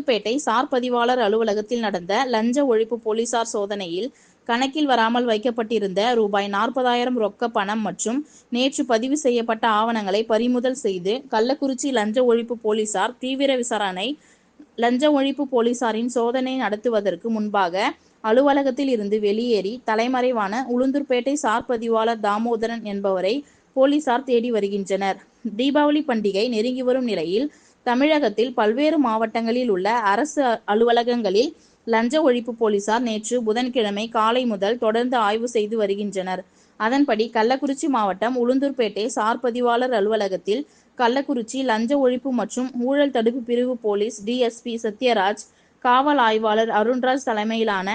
Ulundurpet sir பதிவாளர் அலுவலகத்தில் நடந்த லஞ்ச ஒழிப்பு போலீசார் சோதனையில் கணக்கில் வராமல் வைக்கப்பட்டிருந்த ரூபாய் நாற்பதாயிரம் ரொக்க பணம் மற்றும் நேற்று பதிவு செய்யப்பட்ட ஆவணங்களை பறிமுதல் செய்து கள்ளக்குறிச்சி லஞ்ச ஒழிப்பு போலீசார் தீவிர விசாரணை லஞ்ச ஒழிப்பு போலீசாரின் சோதனை நடத்துவதற்கு முன்பாக அலுவலகத்தில் இருந்து வெளியேறி தலைமறைவான உளுந்தூர்பேட்டை சார் பதிவாளர் தாமோதரன் என்பவரை போலீசார் தேடி வருகின்றனர். தீபாவளி பண்டிகை நெருங்கி வரும் நிலையில் தமிழகத்தில் பல்வேறு மாவட்டங்களில் உள்ள அரசு அலுவலகங்களில் லஞ்ச ஒழிப்பு போலீசார் நேற்று புதன்கிழமை காலை முதல் தொடர்ந்து ஆய்வு செய்து வருகின்றனர். அதன்படி கள்ளக்குறிச்சி மாவட்டம் உளுந்தூர்பேட்டை சார் பதிவாளர் அலுவலகத்தில் கள்ளக்குறிச்சி லஞ்ச ஒழிப்பு மற்றும் ஊழல் தடுப்பு பிரிவு போலீஸ் டிஎஸ்பி சத்யராஜ் காவல் ஆய்வாளர் அருண்ராஜ் தலைமையிலான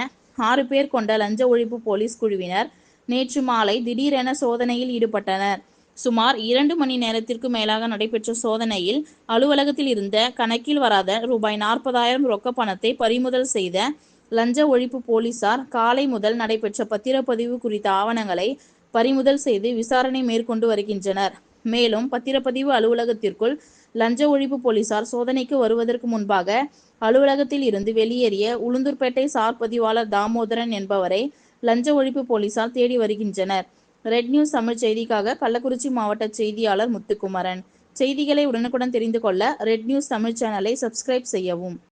ஆறு பேர் கொண்ட லஞ்ச ஒழிப்பு போலீஸ் குழுவினர் நேற்று மாலை திடீரென சோதனையில் ஈடுபட்டனர். சுமார் இரண்டு மணி நேரத்திற்கு மேலாக நடைபெற்ற சோதனையில் அலுவலகத்தில் இருந்த கணக்கில் வராத ரூபாய் நாற்பதாயிரம் ரொக்க பணத்தை பறிமுதல் செய்த லஞ்ச ஒழிப்பு போலீசார் காலை முதல் நடைபெற்ற பத்திரப்பதிவு குறித்த ஆவணங்களை பறிமுதல் செய்து விசாரணை மேற்கொண்டு வருகின்றனர். மேலும் பத்திரப்பதிவு அலுவலகத்திற்குள் லஞ்ச ஒழிப்பு போலீசார் சோதனைக்கு வருவதற்கு முன்பாக அலுவலகத்தில் இருந்து வெளியேறிய உளுந்தூர்பேட்டை சார் பதிவாளர் தாமோதரன் என்பவரை லஞ்ச ஒழிப்பு போலீசார் தேடி வருகின்றனர். ரெட் நியூஸ் தமிழ் செய்திக்காக கள்ளக்குறிச்சி மாவட்ட செய்தியாளர் முத்துக்குமரன். செய்திகளை உடனுக்குடன் தெரிந்து கொள்ள ரெட் நியூஸ் தமிழ் சேனலை சப்ஸ்கிரைப் செய்யவும்.